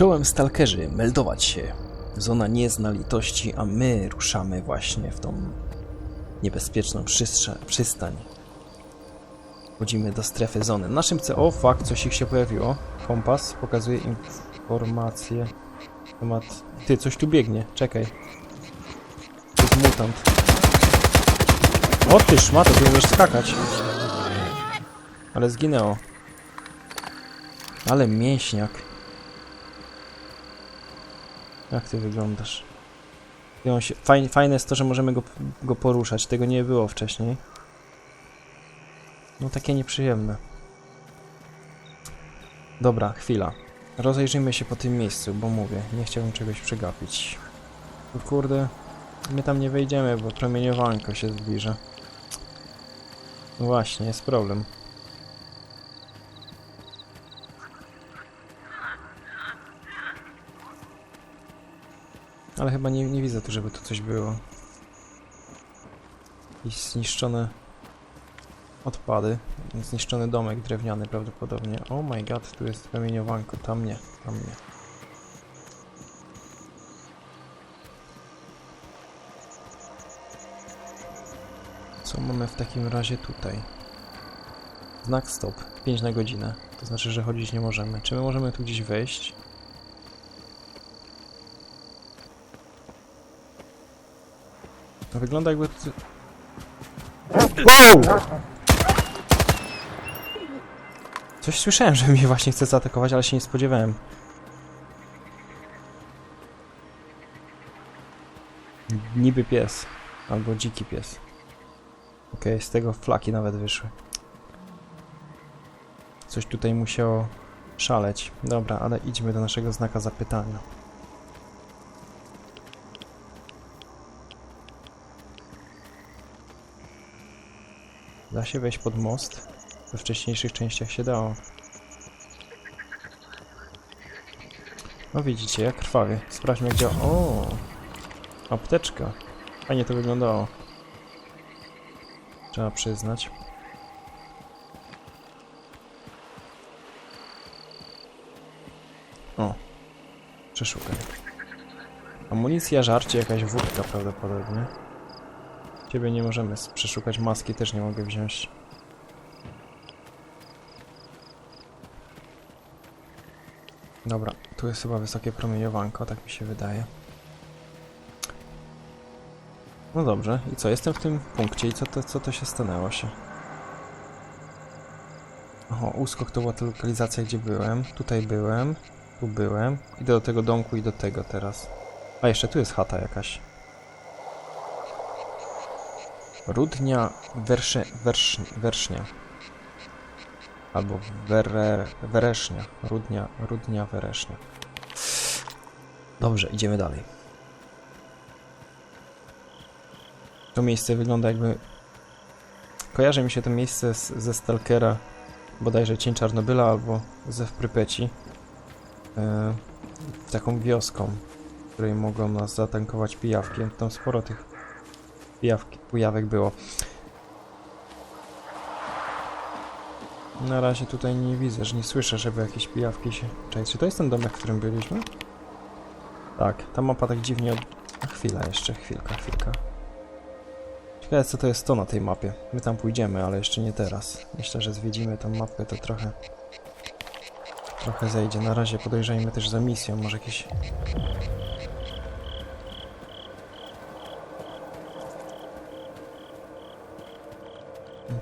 Czołem stalkerzy, meldować się. Zona nie zna litości, a my ruszamy właśnie w tą niebezpieczną przystań. Wchodzimy do strefy zony. Naszym C... O, fuck, coś ich się pojawiło. Kompas pokazuje informacje. Temat... Ty, coś tu biegnie, czekaj. To jest mutant. O ty szmato, ty umiesz skakać. Ale zginęło. Ale mięśniak. Jak ty wyglądasz? Fajne, fajne jest to, że możemy go, go poruszać. Tego nie było wcześniej. No takie nieprzyjemne. Dobra, chwila. Rozejrzyjmy się po tym miejscu, bo mówię, nie chciałbym czegoś przegapić. Kurde, my tam nie wejdziemy, bo promieniowanko się zbliża. No właśnie, jest problem. Ale chyba nie, nie widzę tu, żeby tu coś było. Jakieś zniszczone odpady. Zniszczony domek drewniany prawdopodobnie. Oh my god, tu jest promieniowanko. Tam nie, tam nie. Co mamy w takim razie tutaj? Znak stop. 5 na godzinę. To znaczy, że chodzić nie możemy. Czy my możemy tu gdzieś wejść? Wygląda jakby... Wow! Coś słyszałem, że mnie właśnie chce zaatakować, ale się nie spodziewałem. Niby pies. Albo dziki pies. Okej, z tego flaki nawet wyszły. Coś tutaj musiało szaleć. Dobra, ale idźmy do naszego znaka zapytania. Da się wejść pod most? We wcześniejszych częściach się dało. No widzicie, jak krwawie. Sprawdźmy działa. O! Apteczka. Fajnie to wyglądało. Trzeba przyznać. O. Przeszukaj. Amunicja, żarcie, jakaś wódka prawdopodobnie. Ciebie nie możemy przeszukać, maski też nie mogę wziąć. Dobra, tu jest chyba wysokie promieniowanko, tak mi się wydaje. No dobrze, i co? Jestem w tym punkcie i co to, co to się stanęło się? Oho, uskok to była ta lokalizacja, gdzie byłem. Tutaj byłem, tu byłem. Idę do tego domku i do tego teraz. A jeszcze tu jest chata jakaś. Rudnia wersze, wersz, Wersznia. Albo were, Weresznia. Rudnia, Rudnia Weresznia. Dobrze, idziemy dalej. To miejsce wygląda jakby... Kojarzy mi się to miejsce z, ze Stalkera, bodajże Cień Czarnobyla albo ze w Prypeci. E, taką wioską, w której mogą nas zatankować pijawki. Tam sporo tych pijawki, pijawek było. Na razie tutaj nie widzę, że nie słyszę, żeby jakieś pijawki się... Czekaj, czy to jest ten domek, w którym byliśmy? Tak, ta mapa tak dziwnie... Od... A, Chwila jeszcze, chwilka, chwilka. Ciekawe co to jest to na tej mapie. My tam pójdziemy, ale jeszcze nie teraz. Myślę, że zwiedzimy tą mapę, to trochę... Trochę zejdzie. Na razie podejrzejmy też za misją, może jakieś...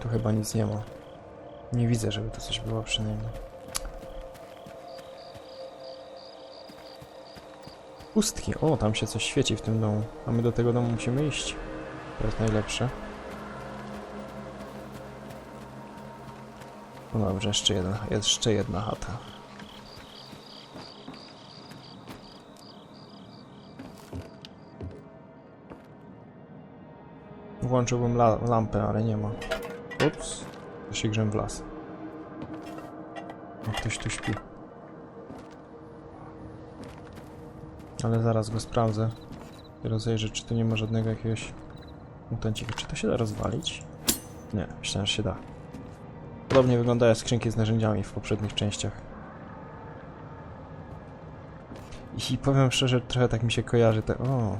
chyba nic nie ma. Nie widzę, żeby tu coś było przynajmniej. Pustki. O, tam się coś świeci w tym domu. A my do tego domu musimy iść. To jest najlepsze. No dobrze, jeszcze, jeden, jeszcze jedna chata. Włączyłbym la lampę, ale nie ma. Ups. To się grzem w las. O, ktoś tu śpi. Ale zaraz go sprawdzę. I rozejrzę, czy tu nie ma żadnego jakiegoś mutancika. Czy to się da rozwalić? Nie, myślałem, że się da. Podobnie wyglądają skrzynki z narzędziami w poprzednich częściach. I powiem szczerze, trochę tak mi się kojarzy te... O,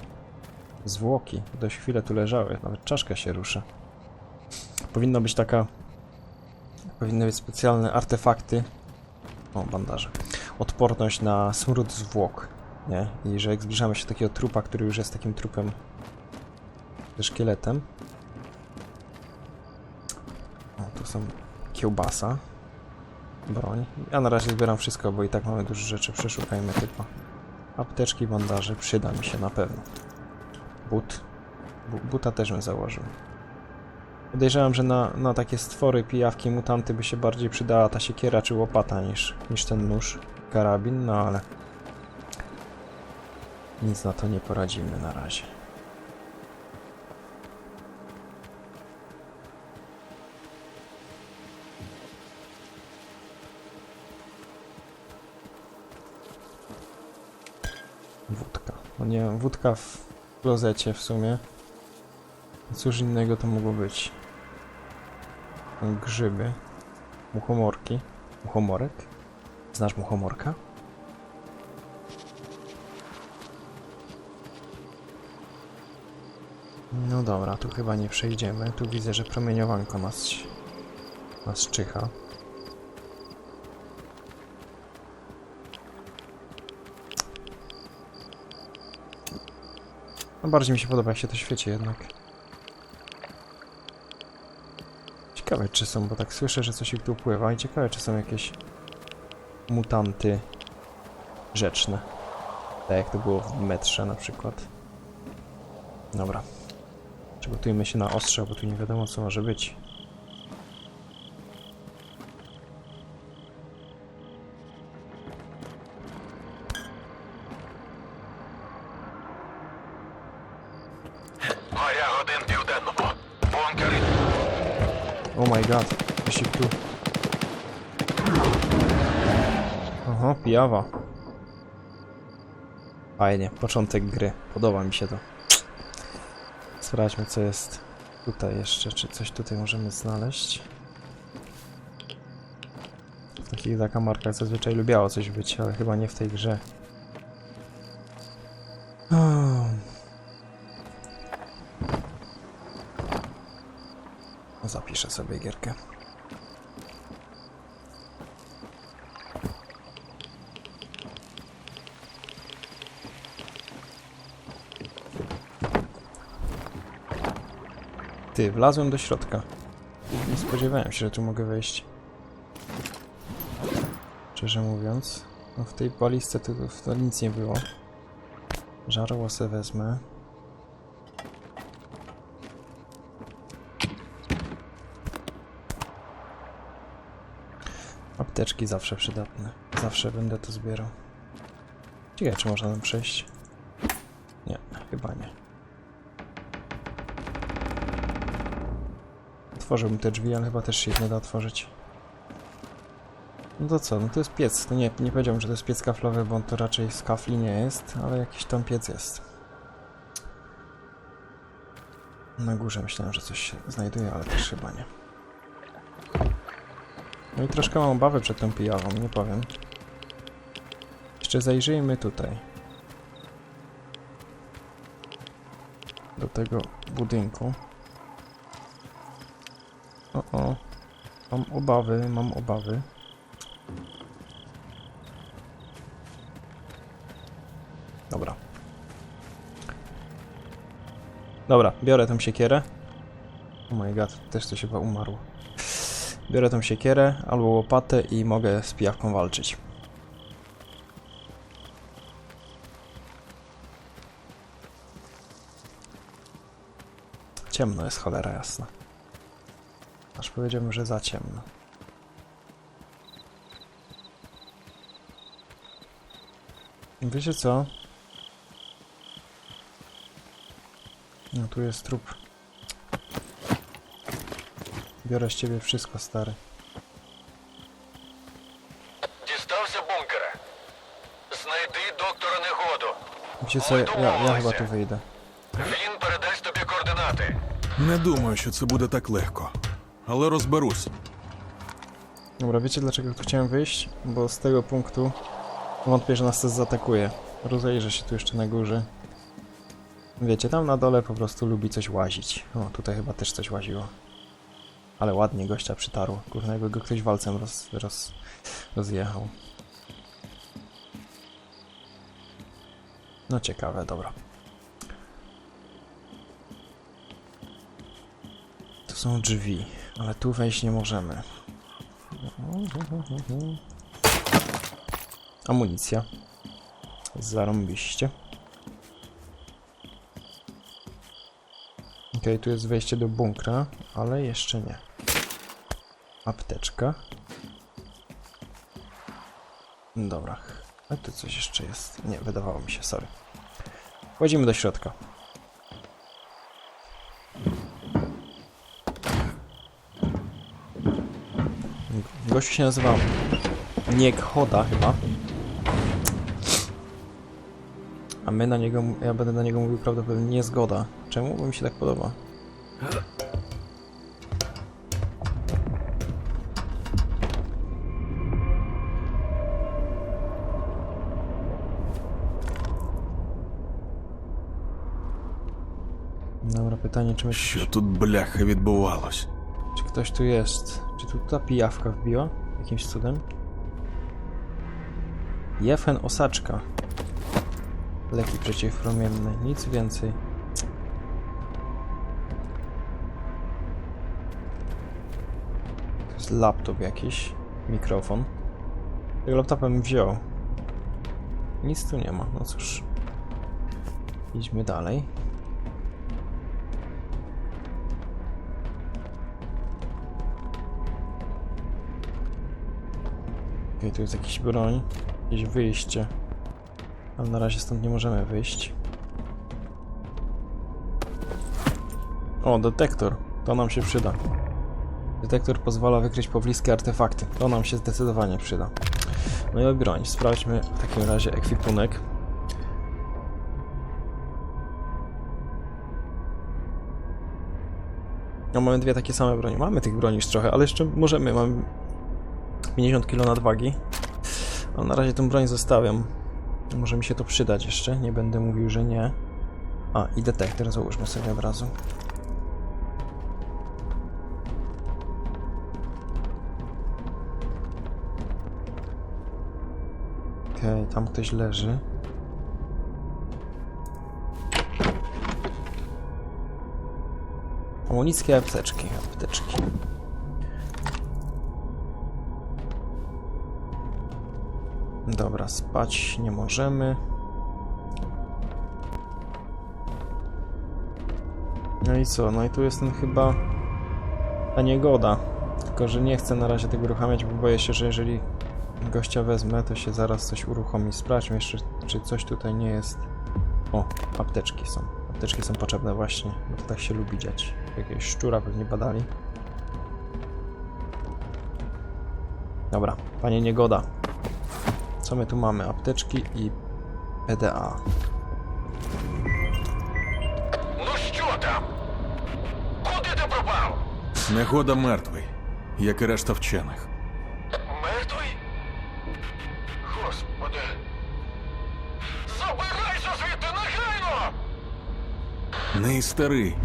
zwłoki. Dość chwilę tu leżały. Nawet czaszka się rusza. Powinno być taka... Powinny być specjalne artefakty. O, bandaże. Odporność na smród zwłok. Nie? I że jak zbliżamy się do takiego trupa, który już jest takim trupem ze szkieletem. O, tu są kiełbasa. Broń. Ja na razie zbieram wszystko, bo i tak mamy dużo rzeczy. Przeszukajmy tylko. Apteczki, bandaże. Przyda mi się na pewno. But. Bu buta też bym założył. Podejrzewam, że na, na takie stwory, pijawki, mutanty by się bardziej przydała ta siekiera czy łopata niż, niż ten nóż, karabin, no ale nic na to nie poradzimy na razie. Wódka. No nie wódka w klozecie w sumie. Cóż innego to mogło być? Grzyby. Muchomorki. Muchomorek? Znasz muchomorka? No dobra, tu chyba nie przejdziemy. Tu widzę, że promieniowanko nas, nas czyha. No bardziej mi się podoba, jak się to świeci jednak. Ciekawe czy są, bo tak słyszę, że coś ich tu pływa i ciekawe czy są jakieś mutanty rzeczne. Tak jak to było w metrze na przykład. Dobra. Przygotujmy się na ostrze, bo tu nie wiadomo co może być. Oh my god, ich tu... Aha, pijawa. Fajnie, początek gry. Podoba mi się to. Sprawdźmy co jest tutaj jeszcze, czy coś tutaj możemy znaleźć. W takich zakamarkach zazwyczaj lubiało coś być, ale chyba nie w tej grze. Sobie gierkę. Ty, wlazłem do środka. Nie spodziewałem się, że tu mogę wejść. Szczerze mówiąc. No w tej balisce to, to nic nie było. Żarło se wezmę. Apteczki zawsze przydatne. Zawsze będę to zbierał. Ciekawe, czy można tam przejść? Nie, chyba nie. Otworzyłbym te drzwi, ale chyba też się nie da otworzyć. No to co, no to jest piec. To nie, nie powiedziałbym, że to jest piec kaflowy, bo on to raczej z kafli nie jest, ale jakiś tam piec jest. Na górze myślałem, że coś się znajduje, ale też chyba nie. No i troszkę mam obawy przed tą pijawą, nie powiem. Jeszcze zajrzyjmy tutaj. Do tego budynku. O, o. Mam obawy, mam obawy. Dobra. Dobra, biorę tą siekierę. Oh my god, też coś chyba umarło. Biorę tą siekierę albo łopatę i mogę z pijawką walczyć. Ciemno jest cholera jasna. Aż powiedziałbym, że za ciemno. Wiecie co? No tu jest trup. Biorę z ciebie wszystko, stary. Дістався бункера. Знайди доктора негоду. Wiecie co, ja, ja chyba tu wyjdę. Він передасть тобі координати. Не думаю, що це буде так легко. Але розберусь. Dobra, wiecie dlaczego tu chciałem wyjść? Bo z tego punktu wątpię, że nas coś zaatakuje. Rozejrzę się tu jeszcze na górze. Wiecie, tam na dole po prostu lubi coś łazić. O, tutaj chyba też coś łaziło. Ale ładnie gościa przytarło. Kurna, jakby go ktoś walcem roz, roz, rozjechał. No ciekawe, dobra. Tu są drzwi, ale tu wejść nie możemy. Amunicja. Zarąbiście. Okej, tu jest wejście do bunkra, ale jeszcze nie. Apteczka. Dobra. A tu coś jeszcze jest. Nie, wydawało mi się, sorry. Wchodzimy do środka. Gościu się nazywa Niekhoda chyba. A my na niego, ja będę na niego mówił prawdopodobnie niezgoda. Czemu? Bo mi się tak podoba. Dobra, pytanie, czy, my, Що тут бляха відбувалось? czy ktoś tu jest? Czy tu ta pijawka wbiła? Jakimś cudem? Jefen osaczka. Leki przeciwpromienne, nic więcej. To jest laptop jakiś, mikrofon. Tego laptopa bym wziął. Nic tu nie ma, no cóż. Idźmy dalej. Okej, tu jest jakiś broń, jakieś wyjście. Ale na razie stąd nie możemy wyjść. O, detektor. To nam się przyda. Detektor pozwala wykryć pobliskie artefakty. To nam się zdecydowanie przyda. No i broń. Sprawdźmy w takim razie ekwipunek. No mamy dwie takie same broni. Mamy tych broni już trochę, ale jeszcze możemy. Mamy 50 kg nadwagi. No, na razie tą broń zostawiam. Może mi się to przydać jeszcze, nie będę mówił, że nie. A, i detektor załóżmy sobie od razu. Okej, tam ktoś leży. Amunickie apteczki, apteczki. Dobra, spać nie możemy. No i co? No i tu jest ten chyba ta niegoda. Tylko, że nie chcę na razie tego uruchamiać, bo boję się, że jeżeli gościa wezmę, to się zaraz coś uruchomi. Sprawdźmy jeszcze, czy coś tutaj nie jest. O, apteczki są. Apteczki są potrzebne właśnie, bo to tak się lubi dziać. Jakiegoś szczura pewnie badali. Dobra, panie niegoda. Co my tu mamy? Apteczki i PDA. Ну що там? Куди ти пропав? Негода мертвий, як і решта вчених. Мертвий? Господи. Забирайся звідти негайно! Не і старий.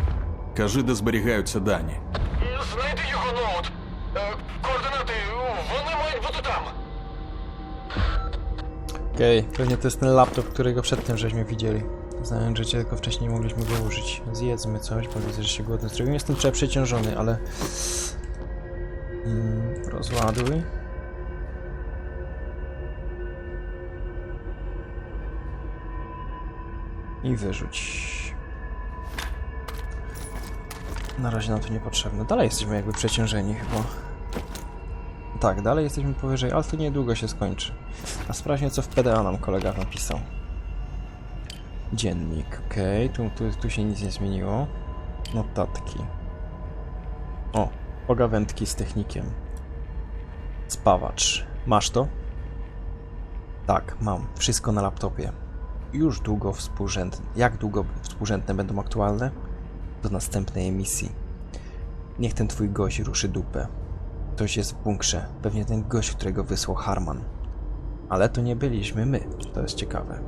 Кажи, де зберігаються дані. Okej, pewnie to jest ten laptop, którego przedtem żeśmy widzieli. Znając życie, tylko wcześniej mogliśmy go użyć. Zjedzmy coś, bo widzę, że się głodny zrobił. Jestem trochę przeciążony, ale... Mm, rozładuj. I wyrzuć. Na razie nam to niepotrzebne. Dalej jesteśmy jakby przeciążeni chyba. Tak, dalej jesteśmy powyżej, ale to niedługo się skończy. A sprawdźmy, co w PDA nam kolega napisał. Dziennik, okej, tu, tu, tu się nic nie zmieniło. Notatki. O, pogawędki z technikiem. Spawacz. Masz to? Tak, mam. Wszystko na laptopie. Już długo współrzędne. Jak długo współrzędne będą aktualne? Do następnej emisji. Niech ten twój gość ruszy dupę. Ktoś jest w bunkrze. Pewnie ten gość, którego wysłał Harman. Ale to nie byliśmy my. To jest ciekawe.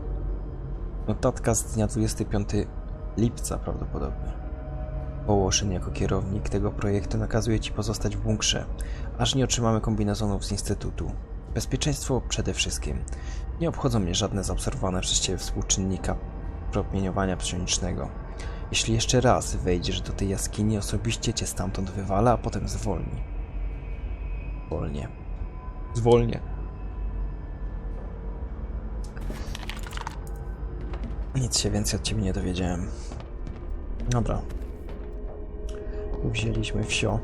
Notatka z dnia 25 lipca prawdopodobnie. Połoszyn jako kierownik tego projektu nakazuje Ci pozostać w bunkrze, aż nie otrzymamy kombinezonów z Instytutu. Bezpieczeństwo przede wszystkim. Nie obchodzą mnie żadne zaobserwowane przez Ciebie współczynnika promieniowania psionicznego. Jeśli jeszcze raz wejdziesz do tej jaskini, osobiście Cię stamtąd wywala, a potem zwolni. Zwolnię. Zwolnię. Nic się więcej od ciebie nie dowiedziałem. Dobra. Wzięliśmy wsio.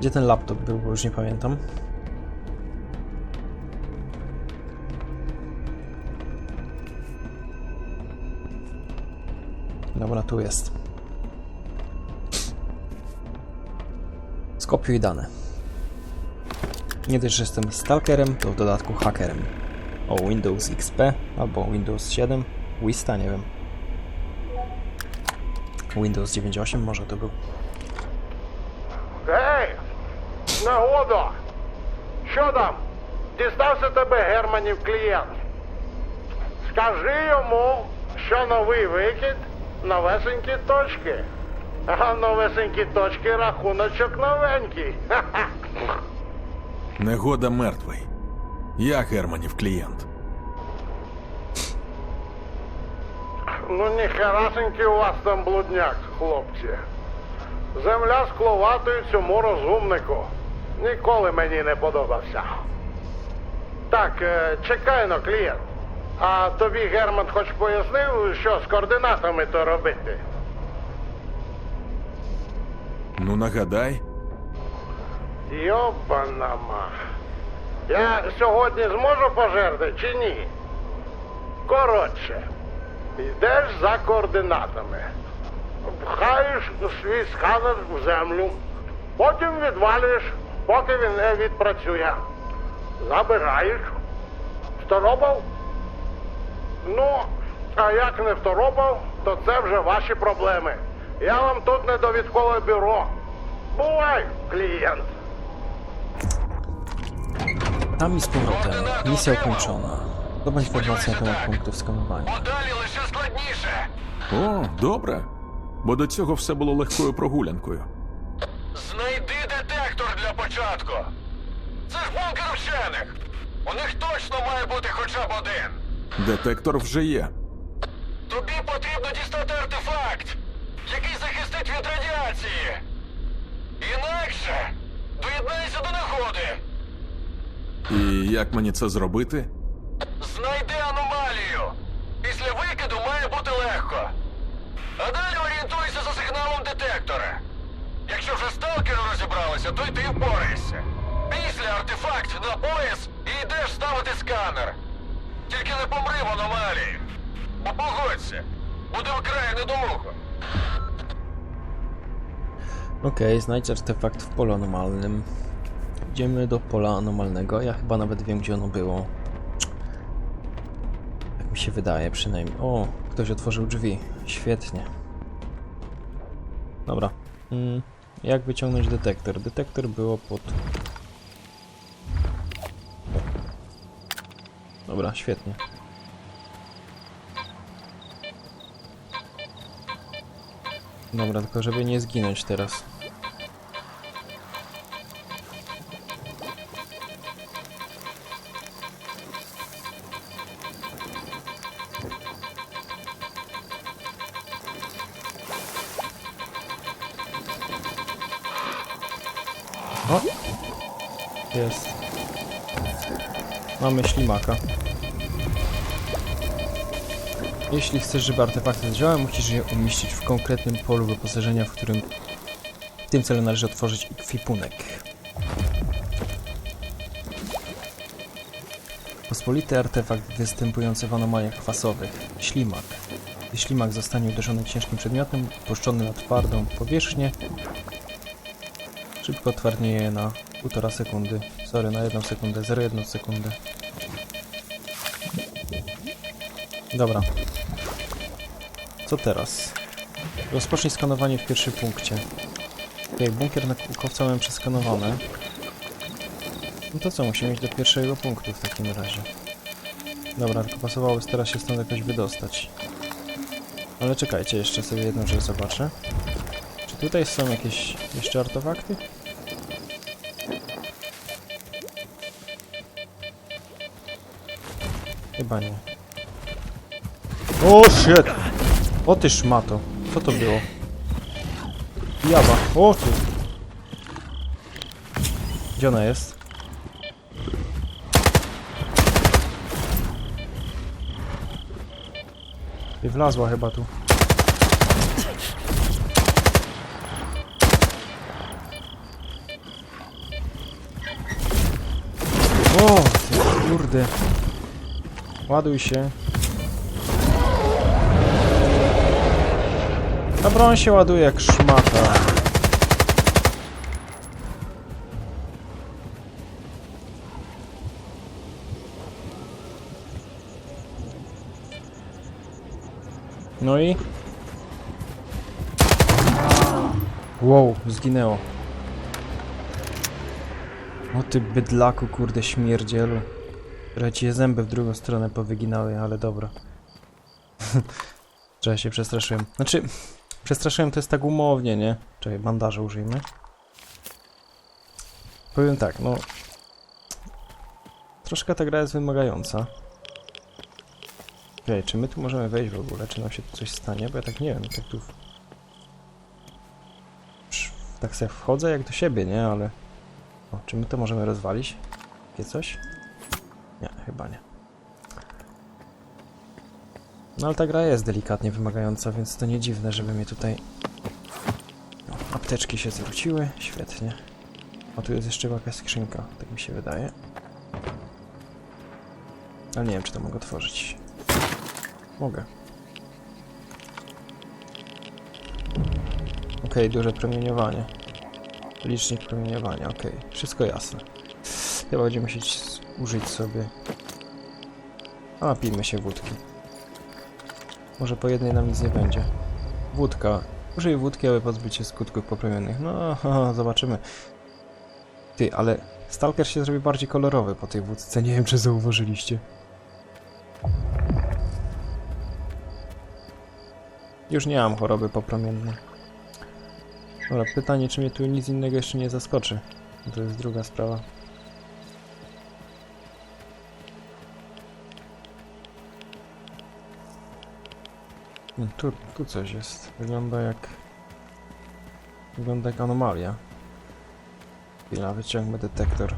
Gdzie ten laptop był, bo już nie pamiętam. Dobra, tu jest. Skopiuj dane. Nie dość, że jestem stalkerem, to w dodatku hakerem. O Windows XP albo Windows 7, Wista, nie wiem. Windows 9.8 może to był. Гей! Нагодо! Що там? Дістався тебе Германів клієнт. Скажи йому, що новий викид новесенькі точки. А новесенькі точки рахуночок новенький. Ха-ха. Негода мертвий. Я Германів клієнт. Ну ніхерасенький у вас там блудняк, хлопці. Земля скловатою цьому розумнику. Ніколи мені не подобався. Так, е, чекай но, клієнт. А тобі Герман хоч пояснив, що з координатами то робити? Ну нагадай, Йобана ма. Я сьогодні зможу пожерти чи ні? Коротше, йдеш за координатами. Пхаєш свій сканер в землю, потім відвалюєш, поки він не відпрацює. Забираєш. Второпав? Ну, а як не второпав, то це вже ваші проблеми. Я вам тут не довідкове бюро. Бувай, клієнт. Tam i z powrotem. Misja ukończona. Zdobądź informacje na temat punktów skanowania. Далі лише складніше. о, добре. Бо до цього все було легкою прогулянкою. Знайди детектор для початку. Це ж бункер вчених. У них точно має бути хоча б один. Детектор вже є. Тобі потрібно дістати артефакт, який захистить від радіації. Інакше доєднайся до нагоди. І як мені це зробити? Знайди аномалію. Після викиду має бути легко. А далі орієнтуйся за сигналом детектора. Якщо вже сталкери розібралися, то й ти впорайся. Після артефакт на пояс і йдеш ставити сканер. Тільки не помри в аномалії. Бо погодься, буде вкрай недолуго. Okej, znajdź artefakt w polu anomalnym. Idziemy do pola anomalnego. Ja chyba nawet wiem, gdzie ono było. Tak mi się wydaje przynajmniej. O, ktoś otworzył drzwi. Świetnie. Dobra. Mm, jak wyciągnąć detektor? Detektor było pod... Dobra, świetnie. Dobra, tylko żeby nie zginąć teraz. O! Jest. Mamy ślimaka. Jeśli chcesz, żeby artefakty zadziałały, musisz je umieścić w konkretnym polu wyposażenia, w którym w tym celu należy otworzyć ekwipunek. Pospolity artefakt występujący w anomaliach kwasowych. Ślimak. Gdy ślimak zostanie uderzony ciężkim przedmiotem, puszczony na twardą powierzchnię, szybko twardnieje na 1,5 sekundy. Sorry, na 1 sekundę, 0,1 sekundę. Dobra. Co teraz? Rozpocznij skanowanie w pierwszym punkcie. Okej, bunkier na kółkowca mamy przeskanowany. No to co, musimy iść do pierwszego punktu w takim razie. Dobra, tylko pasowało teraz się stąd jakoś wydostać. Ale czekajcie, jeszcze sobie jedną rzecz zobaczę. Czy tutaj są jakieś jeszcze artefakty? Chyba nie. O shit! O ty szmato. Co to było? Jawa. O ty. Gdzie ona jest? I wlazła chyba tu. O, kurde. Ładuj się. Ta broń się ładuje jak szmata. No i? Wow, zginęło. O ty bydlaku, kurde śmierdzielu. Je zęby w drugą stronę powyginały, ale dobra. Trochę się przestraszyłem. Znaczy, przestraszyłem to jest tak umownie, nie? Czekaj, bandaże użyjmy. Powiem tak, no... Troszkę ta gra jest wymagająca. Okej, czy my tu możemy wejść w ogóle? Czy nam się tu coś stanie? Bo ja tak nie wiem, tak tu... Tak sobie wchodzę jak do siebie, nie? Ale... O, czy my to możemy rozwalić? Takie coś? Chyba nie. No ale ta gra jest delikatnie wymagająca, więc to nie dziwne, żeby mnie tutaj... O, apteczki się zwróciły, świetnie. A tu jest jeszcze jakaś skrzynka, tak mi się wydaje. Ale nie wiem, czy to mogę otworzyć. Mogę. Okej, duże promieniowanie. Licznik promieniowania, okej. Wszystko jasne. Chyba będziemy musieć użyć sobie... A, napijmy się wódki. Może po jednej nam nic nie będzie. Wódka. Użyj wódki, aby pozbyć się skutków poplemiennych. No, zobaczymy. Ty, ale Stalker się zrobi bardziej kolorowy po tej wódce. Nie wiem, czy zauważyliście. Już nie mam choroby popromiennej. Dobra, pytanie, czy mnie tu nic innego jeszcze nie zaskoczy. To jest druga sprawa. Tu, tu coś jest. Wygląda jak... Wygląda jak anomalia. Chwila, wyciągnę detektor.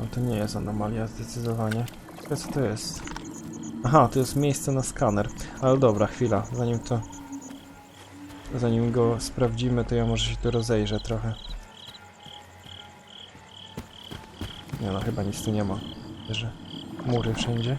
No to nie jest anomalia, zdecydowanie. Ciekawe co to jest? Aha, to jest miejsce na skaner. Ale dobra, chwila, zanim to... Zanim go sprawdzimy, to ja może się tu rozejrzę trochę. Nie no, chyba nic tu nie ma. Że mury wszędzie.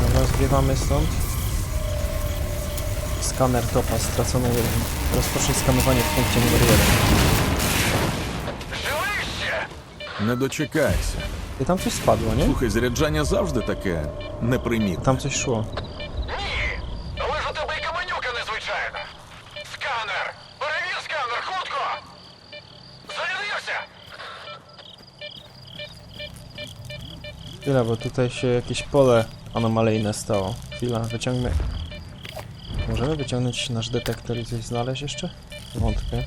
Dobra, zbiewamy stąd. Skaner topa straconej. Rozpocznij skanowanie w punkcie numer 1. Не дочекайся. I tam coś spadło, nie? Слухай, заряджання завжди таке непримітне. Tam coś szło. Ні! Але ж у тебе і каменюка незвичайна! Сканер! Перевір сканер, хутко! Зарядився! Tyle, bo tutaj się jakieś pole anomalijne stało. Chwila, wyciągnę. Możemy wyciągnąć nasz detektor i coś znaleźć jeszcze? Wątpię.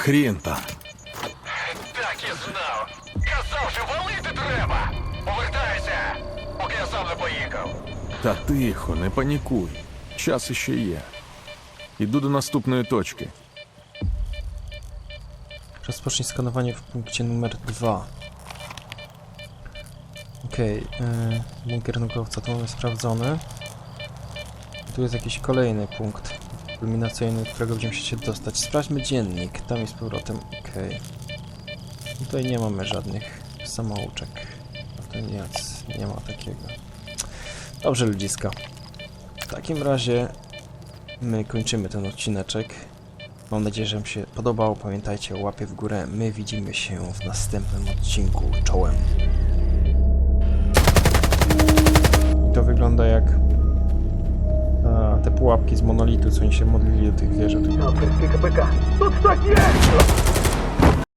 Хрін там. Так і знав! Казав, що валити треба! Повертайся! Поки я сам не поїхав! Та тихо, не панікуй. Час іще є. Іду до наступної точки. Rozpocznij skanowanie w punkcie numer 2. Okej, yy, bunkier naukowca to mamy sprawdzony. Tu jest jakiś kolejny punkt kulminacyjny, którego będziemy się dostać. Sprawdźmy dziennik, tam jest powrotem. Okej. Tutaj nie mamy żadnych samouczek. To nic, Nie ma takiego. Dobrze, ludziska. W takim razie my kończymy ten odcineczek. Mam nadzieję, że Wam się podobał. Pamiętajcie o łapie w górę. My widzimy się w następnym odcinku. Czołem. To wygląda jak a, te pułapki z monolitu, co oni się modlili do tych wieży. No, pyka, pyka. No tak jest!